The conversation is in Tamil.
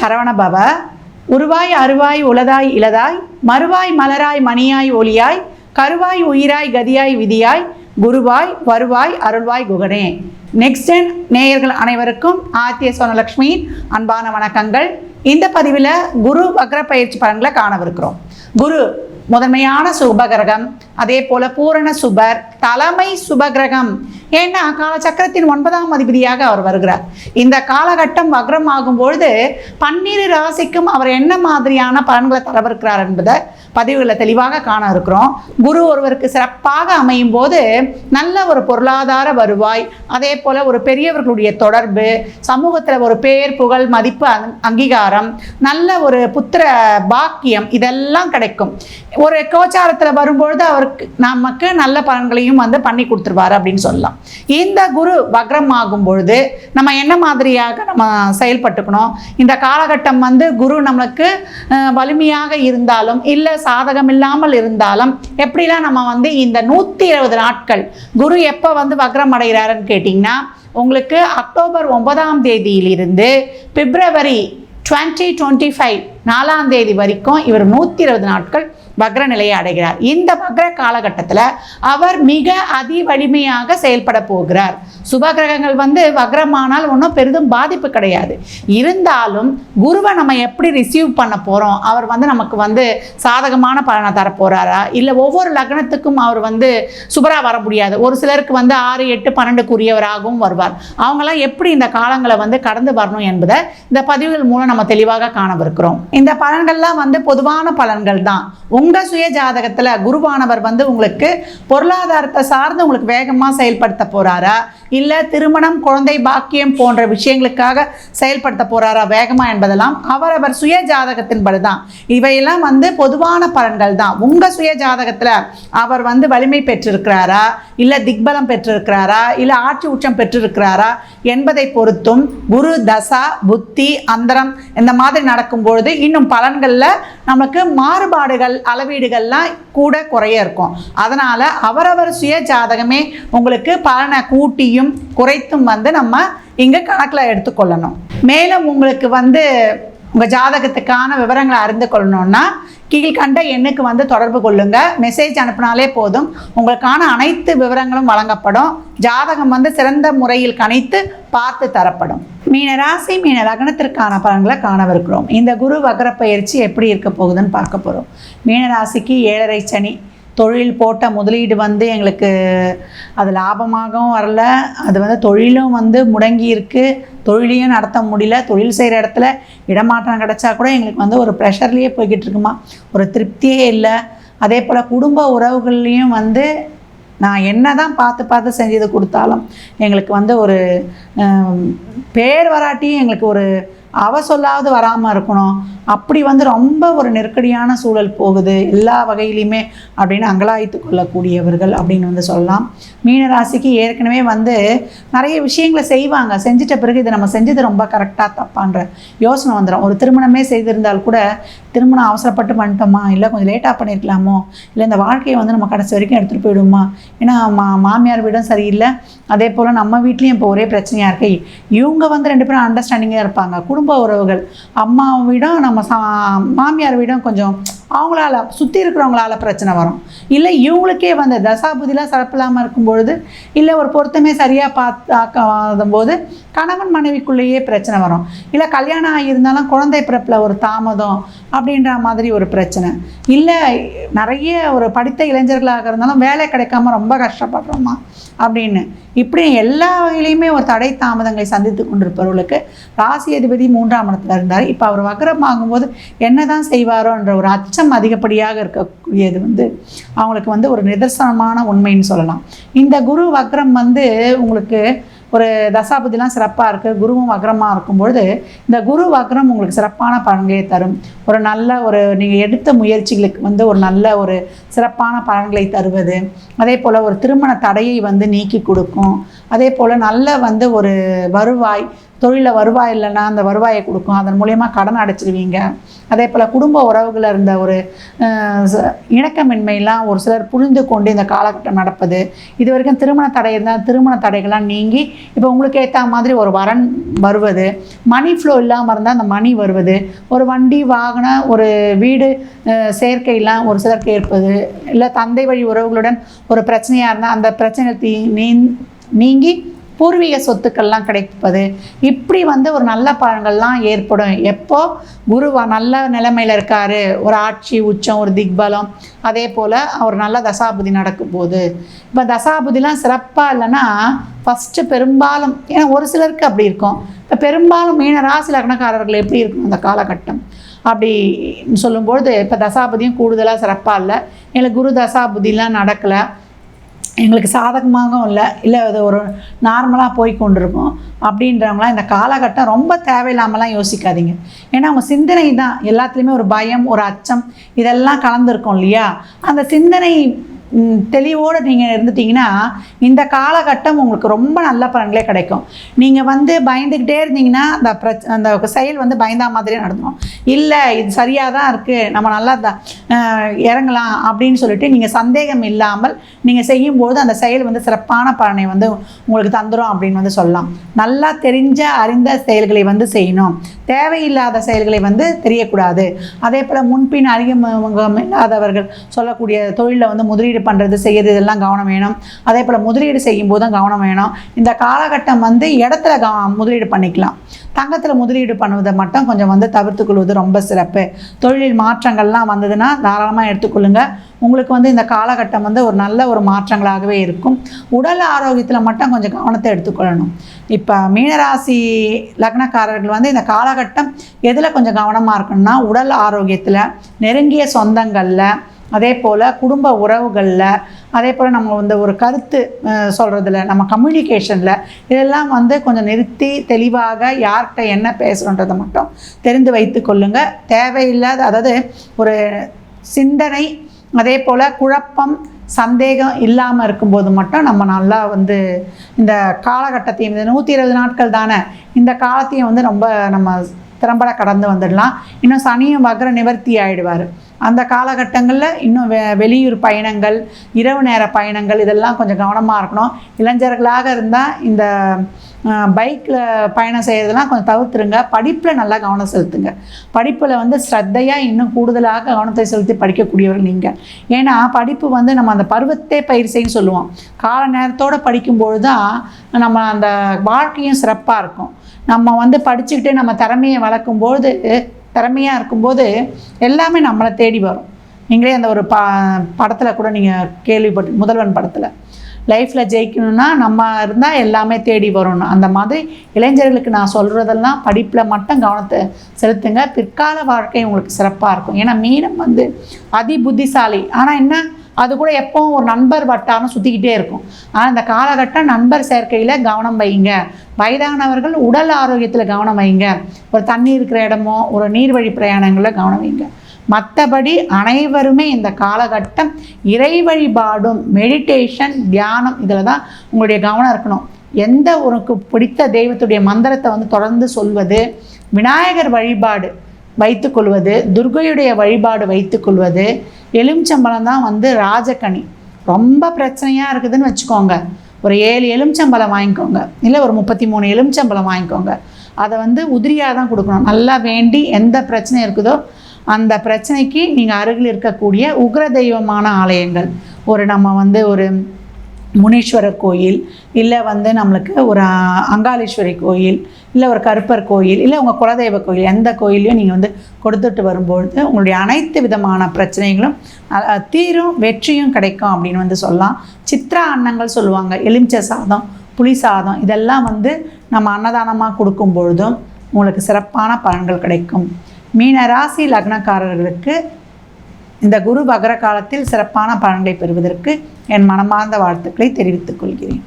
சரவணபவ உருவாய் அருவாய் உளதாய் இளதாய் மறுவாய் மலராய் மணியாய் ஒளியாய் கருவாய் உயிராய் கதியாய் விதியாய் குருவாய் வருவாய் அருள்வாய் குகனே. நெக்ஸ்ட் ஜென் நேயர்கள் அனைவருக்கும் ஆத்திய சோனலக்ஷ்மி அன்பான வணக்கங்கள். இந்த பதிவில் குரு வக்ர பயிற்சி பலன்களை காணவிருக்கிறோம். குரு முதன்மையான சுபகிரகம் அதே போல பூரண சுபர் தலைமை சுபகிரகம் ஏன்னா காலச்சக்கரத்தின் ஒன்பதாம் அதிபதியாக அவர் வருகிறார். இந்த காலகட்டம் வக்ரம் ஆகும் பொழுது பன்னிரு ராசிக்கும் அவர் என்ன மாதிரியான பலன்களை தரவிருக்கிறார் என்பதை பதிவுகளை தெளிவாக காண இருக்கிறோம். குரு ஒருவருக்கு சிறப்பாக அமையும் போது நல்ல ஒரு பொருளாதார வருவாய் அதே போல ஒரு பெரியவர்களுடைய தொடர்பு சமூகத்தில் ஒரு பேர் புகழ் மதிப்பு அங்- அங்கீகாரம் நல்ல ஒரு புத்திர பாக்கியம் இதெல்லாம் கிடைக்கும். ஒரு கோச்சாரத்தில் வரும்பொழுது அவருக்கு நமக்கு நல்ல பலன்களையும் வந்து பண்ணி கொடுத்துருவாரு அப்படின்னு சொல்லலாம். இந்த குரு வக்ரம் ஆகும் பொழுது நம்ம என்ன மாதிரியாக நம்ம செயல்பட்டுக்கணும்? இந்த காலகட்டம் வந்து குரு நம்மளுக்கு வலிமையாக இருந்தாலும் இல்லை சாதகம் இல்லாமல் இருந்தாலும் எப்படிலாம் நம்ம வந்து இந்த நூற்றி இருபது நாட்கள் குரு எப்போ வந்து வக்ரம் அடைகிறாருன்னு கேட்டிங்கன்னா உங்களுக்கு அக்டோபர் ஒன்பதாம் தேதியிலிருந்து பிப்ரவரி டுவெண்ட்டி டுவெண்ட்டி ஃபைவ் நாலாம் தேதி வரைக்கும் இவர் நூற்றி இருபது நாட்கள் வக்ர நிலையை அடைகிறார். இந்த வக்ர காலகட்டத்தில் அவர் மிக அதி வலிமையாக செயல்பட போகிறார். சுபகிரகங்கள் வந்து வக்ரமானால் ஒன்றும் பெரிதும் பாதிப்பு கிடையாது. இருந்தாலும் குருவை நம்ம எப்படி ரிசீவ் பண்ண போகிறோம் அவர் வந்து நமக்கு வந்து சாதகமான பலனை தரப்போகிறாரா இல்லை ஒவ்வொரு லக்னத்துக்கும் அவர் வந்து சுபராக வர முடியாது. ஒரு சிலருக்கு வந்து ஆறு எட்டு பன்னெண்டுக்குரியவராகவும் வருவார். அவங்களாம் எப்படி இந்த காலங்களை வந்து கடந்து வரணும் என்பதை இந்த பதிவுகள் மூலம் நம்ம தெளிவாக காணவிருக்கிறோம். இந்த பலன்கள்லாம் வந்து பொதுவான பலன்கள் தான். உங்கள் சுய ஜாதகத்தில் குருவானவர் வந்து உங்களுக்கு பொருளாதாரத்தை சார்ந்து உங்களுக்கு வேகமாக செயல்படுத்த போகிறாரா இல்லை திருமணம் குழந்தை பாக்கியம் போன்ற விஷயங்களுக்காக செயல்படுத்த போகிறாரா வேகமாக என்பதெல்லாம் அவரவர் சுய ஜாதகத்தின்படி தான் இவையெல்லாம் வந்து பொதுவான பலன்கள் தான். உங்கள் சுய ஜாதகத்தில் அவர் வந்து வலிமை பெற்றிருக்கிறாரா? இல்லை திக்பலம் பெற்றிருக்கிறாரா? இல்லை ஆட்சி உச்சம் பெற்றிருக்கிறாரா? என்பதை பொறுத்தும் குரு தசா புத்தி அந்தரம் இந்த மாதிரி நடக்கும் பொழுது இன்னும் பலன்களில் நமக்கு மாறுபாடுகள் அளவீடுகள்லாம் கூட குறைய இருக்கும். அதனால் அவரவர் சுய ஜாதகமே உங்களுக்கு பலனை கூட்டியும் குறைத்தும் வந்து நம்ம இங்கே கணக்கில் எடுத்துக்கொள்ளணும். மேலும் உங்களுக்கு வந்து உங்கள் ஜாதகத்துக்கான விவரங்களை அறிந்து கொள்ளணும்னா கீழ்கண்ட எண்ணுக்கு வந்து தொடர்பு கொள்ளுங்க. மெசேஜ் அனுப்பினாலே போதும். உங்களுக்கான அனைத்து விவரங்களும் வழங்கப்படும். ஜாதகம் வந்து சிறந்த முறையில் கணித்து பார்த்து தரப்படும். மீன ராசி மீன லக்னத்திற்கான பலன்களை காணவிருக்கிறோம். இந்த குரு வக்ர பயிற்சி எப்படி இருக்க போகுதுன்னு பார்க்க போகிறோம் மீன ராசிக்கு ஏழரை சனி தொழில் போட்ட முதலீடு வந்து எங்களுக்கு அது லாபமாகவும் வரல. அது வந்து தொழிலும் வந்து முடங்கி இருக்குது தொழிலையும் நடத்த முடியல. தொழில் செய்கிற இடத்துல இடமாற்றம் கிடைச்சா கூட எங்களுக்கு வந்து ஒரு ப்ரெஷர்லேயே போய்கிட்டு இருக்குமா? ஒரு திருப்தியே இல்லை. அதே போல் குடும்ப உறவுகள்லேயும் வந்து நான் என்ன தான் பார்த்து பார்த்து செஞ்சது கொடுத்தாலும் எங்களுக்கு வந்து ஒரு பேர் வராட்டியும் எங்களுக்கு ஒரு அவ சொல்லாவது வராமல் இருக்கணும். அப்படி வந்து ரொம்ப ஒரு நெருக்கடியான சூழல் போகுது. எல்லா வகையிலையுமே அப்படின்னு அங்கலாய்த்து கொள்ளக்கூடியவர்கள் அப்படின்னு வந்து சொல்லலாம். மீன ராசிக்கு ஏற்கனவே வந்து நிறைய விஷயங்களை செய்வாங்க. செஞ்சிட்ட பிறகு இதை நம்ம செஞ்சது ரொம்ப கரெக்டாக தப்பான்ற யோசனை வந்துடும் ஒரு திருமணமே செய்திருந்தால் கூட திருமணம் அவசரப்பட்டு பண்ணிட்டோமா? இல்லை கொஞ்சம் லேட்டாக பண்ணியிருக்கலாமோ இல்லை இந்த வாழ்க்கையை வந்து நம்ம கடைசி வரைக்கும் எடுத்துகிட்டு போயிடுமா ஏன்னா மா மாமியார் வீடும் சரியில்லை. அதே போல் நம்ம வீட்லேயும் இப்போ ஒரே பிரச்சனையாக இருக்கு. இவங்க வந்து ரெண்டு பேரும் அண்டர்ஸ்டாண்டிங்காக இருப்பாங்க. குடும்ப உறவுகள். அம்மா வீடும் நம்ம சா மாமியார் வீடும் கொஞ்சம் அவங்களால சுற்றி இருக்கிறவங்களால பிரச்சனை வரும். இல்லை இவங்களுக்கே வந்து தசாபுதிலாம் சிறப்பில்லாமல் இருக்கும்பொழுது இல்லை ஒரு பொருத்தமே சரியாக பார்த்தாக்காத போது கணவன் மனைவிக்குள்ளேயே பிரச்சனை வரும். இல்லை கல்யாணம் ஆகியிருந்தாலும் குழந்தை பிறப்பில் ஒரு தாமதம். அப்படின்ற மாதிரி ஒரு பிரச்சனை. இல்லை நிறைய ஒரு படித்த இளைஞர்களாக இருந்தாலும் வேலை கிடைக்காம ரொம்ப கஷ்டப்படுறோமா அப்படின்னு. இப்படி எல்லா வகையிலையுமே ஒரு தடை தாமதங்களை சந்தித்து கொண்டிருப்பவர்களுக்கு ராசி அதிபதி மூன்றாம் இடத்துல இருந்தார். இப்போ அவர் வக்ரம் ஆகும்போது என்ன தான் செய்வாரோன்ற ஒரு அச்சம் அதிகப்படியாக இருக்கக்கூடியது வந்து அவங்களுக்கு வந்து ஒரு நிதர்சனமான உண்மைன்னு சொல்லலாம். இந்த குரு வக்ரம் வந்து உங்களுக்கு ஒரு தசாபதிலாம் சிறப்பாக இருக்குது குருவும் வக்ரமாக இருக்கும்பொழுது இந்த குரு வக்ரம் உங்களுக்கு சிறப்பான பலன்களை தரும். ஒரு நல்ல ஒரு நீங்கள் எடுத்த முயற்சிகளுக்கு வந்து ஒரு நல்ல ஒரு சிறப்பான பலன்களை தருவது. அதே போல் ஒரு திருமண தடையை வந்து நீக்கி கொடுக்கும். அதே போல் நல்ல வந்து ஒரு வருவாய் தொழிலில் வருவாய் இல்லைன்னா அந்த வருவாயை கொடுக்கும். அதன் மூலயமா கடன் அடைச்சிருவீங்க. அதே போல் குடும்ப உறவுகளில் இருந்த ஒரு இணக்கமின்மையெல்லாம் ஒரு சிலர் புரிந்து கொண்டு இந்த காலகட்டம் நடப்பது. இது வரைக்கும் திருமண தடை இருந்தால் திருமண தடைகள்லாம் நீங்கி இப்போ உங்களுக்கு ஏற்ற மாதிரி ஒரு வரன் வருவது. மணி ஃப்ளோ இல்லாமல் இருந்தால் அந்த மணி வருவது. ஒரு வண்டி வாகனம் ஒரு வீடு செயற்கையெல்லாம் சேர்க்கையெல்லாம் ஒரு சிலருக்கு ஏற்பது. இல்லை தந்தை வழி உறவுகளுடன் ஒரு பிரச்சனையாக இருந்தால் அந்த பிரச்சனை தீ நீ- நீங்கி பூர்வீக சொத்துக்கள்லாம் கிடைப்பது. இப்படி வந்து ஒரு நல்ல பலன்கள்லாம் ஏற்படும். எப்போ குரு நல்ல நிலைமையில் இருக்கார். ஒரு ஆட்சி உச்சம் ஒரு திக்பலம் அதே போல் அவர் நல்ல தசாபுதி நடக்கும்போது. இப்போ தசாபுதிலாம் சிறப்பாக இல்லைன்னா ஃபஸ்ட்டு பெரும்பாலும் ஏன்னா ஒரு சிலருக்கு அப்படி இருக்கும். இப்போ பெரும்பாலும் மீன ராசி லக்னக்காரர்கள் எப்படி இருக்கும் அந்த காலகட்டம்? அப்படி சொல்லும்பொழுது இப்போ தசாபதியும் கூடுதலாக சிறப்பாக இல்லை. எனக்கு குரு தசாபுதிலாம் நடக்கலை. எங்களுக்கு சாதகமாகவும் இல்லை. இல்லை அது ஒரு நார்மலாக போய் கொண்டிருக்கும். அப்படின்றவங்களாம் இந்த காலகட்டம் ரொம்ப தேவையில்லாமலாம் யோசிக்காதீங்க. ஏன்னா அவங்க சிந்தனை தான். எல்லாத்துலேயுமே ஒரு பயம் ஒரு அச்சம் இதெல்லாம் கலந்துருக்கும் இல்லையா? அந்த சிந்தனை தெளிவோடு நீங்கள் இருந்துட்டீங்கன்னா இந்த காலகட்டம் உங்களுக்கு ரொம்ப நல்ல பலன்களே கிடைக்கும். நீங்கள் வந்து பயந்துக்கிட்டே இருந்தீங்கன்னா அந்த பிரச் அந்த செயல் வந்து பயந்தா மாதிரியே நடந்துடும் இல்லை இது சரியாக தான் இருக்குது நம்ம நல்லா தான் இறங்கலாம் அப்படின்னு சொல்லிட்டு நீங்கள் சந்தேகம் இல்லாமல் நீங்கள் செய்யும்போது அந்த செயல் வந்து சிறப்பான பலனை வந்து உங்களுக்கு தந்துடும் அப்படின்னு வந்து சொல்லலாம். நல்லா தெரிஞ்ச அறிந்த செயல்களை வந்து செய்யணும். தேவையில்லாத செயல்களை வந்து தெரியக்கூடாது. அதே போல் முன்பின் அறிமுகம் இல்லாதவர்கள் சொல்லக்கூடிய தொழிலில் வந்து முதலீடு பண்ணுறது செய்யறது இதெல்லாம் கவனம் வேணும். அதே போல் முதலீடு செய்யும் போதும் கவனம் வேணும். இந்த காலகட்டம் வந்து இடத்துல கவ முதலீடு பண்ணிக்கலாம். தங்கத்தில் முதலீடு பண்ணுவதை மட்டும் கொஞ்சம் வந்து தவிர்த்துக்கொள்வது ரொம்ப சிறப்பு. தொழிலில் மாற்றங்கள்லாம் வந்ததுன்னா தாராளமாக எடுத்துக்கொள்ளுங்க. உங்களுக்கு வந்து இந்த காலகட்டம் வந்து ஒரு நல்ல ஒரு மாற்றங்களாகவே இருக்கும். உடல் ஆரோக்கியத்தில் மட்டும் கொஞ்சம் கவனத்தை எடுத்துக்கொள்ளணும். இப்போ மீனராசி லக்னக்காரர்கள் வந்து இந்த காலகட்டம் எதில் கொஞ்சம் கவனமாக இருக்கணும்னா உடல் ஆரோக்கியத்தில் நெருங்கிய சொந்தங்களில் அதே போல் குடும்ப உறவுகளில் அதே போல் நம்ம வந்து ஒரு கருத்து சொல்கிறதுல நம்ம கம்யூனிகேஷனில் இதெல்லாம் வந்து கொஞ்சம் நிறுத்தி தெளிவாக யார்கிட்ட என்ன பேசுகிறோன்றதை மட்டும் தெரிந்து வைத்து கொள்ளுங்கள் தேவையில்லாத அதாவது ஒரு சிந்தனை அதே போல் குழப்பம் சந்தேகம் இல்லாமல் இருக்கும்போது மட்டும் நம்ம நல்லா வந்து இந்த காலகட்டத்தையும் இந்த நூற்றி இருபது நாட்கள் தானே இந்த காலத்தையும் வந்து ரொம்ப நம்ம திறம்பட கடந்து வந்துடலாம். இன்னும் சனியும் வக்ர நிவர்த்தி ஆயிடுவார். அந்த காலகட்டங்களில் இன்னும் வெ வெளியூர் பயணங்கள் இரவு நேர பயணங்கள் இதெல்லாம் கொஞ்சம் கவனமாக இருக்கணும். இளைஞர்களாக இருந்தால் இந்த பைக்கில் பயணம் செய்கிறதெல்லாம் கொஞ்சம் தவிர்த்துருங்க. படிப்பில் நல்லா கவனம் செலுத்துங்க. படிப்பில் வந்து ஸ்ரத்தையாக இன்னும் கூடுதலாக கவனத்தை செலுத்தி படிக்கக்கூடியவர்கள் நீங்கள் ஏன்னா படிப்பு வந்து நம்ம அந்த பருவத்தே பயிற்சின்னு சொல்லுவோம். கால நேரத்தோடு படிக்கும்பொழுது தான் நம்ம அந்த வாழ்க்கையும் சிறப்பாக இருக்கும். நம்ம வந்து படிச்சுக்கிட்டு நம்ம திறமையை வளர்க்கும்போது திறமையாக இருக்கும்போது எல்லாமே நம்மளை தேடி வரும். நீங்களே அந்த ஒரு பா படத்தில் கூட நீங்கள் கேள்விப்பட்டு முதல்வன் படத்தில். லைஃப்பில் ஜெயிக்கணும்னா நம்ம இருந்தால் எல்லாமே தேடி வரணும். அந்த மாதிரி இளைஞர்களுக்கு நான் சொல்கிறதெல்லாம் படிப்பில் மட்டும் கவனத்தை செலுத்துங்க. பிற்கால வாழ்க்கை உங்களுக்கு சிறப்பாக இருக்கும். ஏன்னா மீனம் வந்து அதி புத்திசாலி ஆனால் என்ன? அது கூட எப்பவும் ஒரு நண்பர் வட்டாரம் சுற்றிக்கிட்டே இருக்கும். ஆனால் இந்த காலகட்டம் நண்பர் சேர்க்கையில் கவனம் வைங்க வயதானவர்கள் உடல் ஆரோக்கியத்தில் கவனம் வைங்க ஒரு தண்ணி இருக்கிற இடமோ ஒரு நீர்வழி பிரயாணங்களில் கவனம் வைங்க மற்றபடி அனைவருமே இந்த காலகட்டம் இறை வழிபாடும் மெடிடேஷன் தியானம் இதில் தான் உங்களுடைய கவனம் இருக்கணும். எந்த உனக்கு பிடித்த தெய்வத்துடைய மந்திரத்தை வந்து தொடர்ந்து சொல்வது விநாயகர் வழிபாடு வைத்துக்கொள்வது துர்கையுடைய வழிபாடு வைத்துக்கொள்வது எலுமிச்சம்பழம் தான் வந்து ராஜக்கனி ரொம்ப பிரச்சனையாக இருக்குதுன்னு வச்சுக்கோங்க. ஒரு ஏழு எலுமிச்சம்பழம் வாங்கிக்கோங்க. இல்லை ஒரு முப்பத்தி மூணு எலுமிச்சம்பழம் வாங்கிக்கோங்க. அதை வந்து உதிரியாக தான் கொடுக்கணும். நல்லா வேண்டி எந்த பிரச்சனை இருக்குதோ அந்த பிரச்சனைக்கு நீங்கள் அருகில் இருக்கக்கூடிய உக்ர தெய்வமான ஆலயங்கள். ஒரு நம்ம வந்து ஒரு முனீஸ்வரர் கோயில் இல்லை வந்து நம்மளுக்கு ஒரு அங்காளீஸ்வரி கோயில் இல்லை ஒரு கருப்பர் கோயில் இல்லை உங்கள் குலதெய்வ கோயில் எந்த கோயிலையும் நீங்கள் வந்து கொடுத்துட்டு வரும்பொழுது உங்களுடைய அனைத்து விதமான பிரச்சனைகளும் தீரும் வெற்றியும் கிடைக்கும் அப்படின்னு வந்து சொல்லலாம். சித்ரா அன்னங்கள் சொல்லுவாங்க. எலுமிச்சை சாதம் புளி சாதம் இதெல்லாம் வந்து நம்ம அன்னதானமாக கொடுக்கும் பொழுதும் உங்களுக்கு சிறப்பான பலன்கள் கிடைக்கும். மீன ராசி லக்னக்காரர்களுக்கு இந்த குரு பகர காலத்தில் சிறப்பான பலன்களை பெறுவதற்கு என் மனமார்ந்த வாழ்த்துக்களை தெரிவித்துக் கொள்கிறேன்.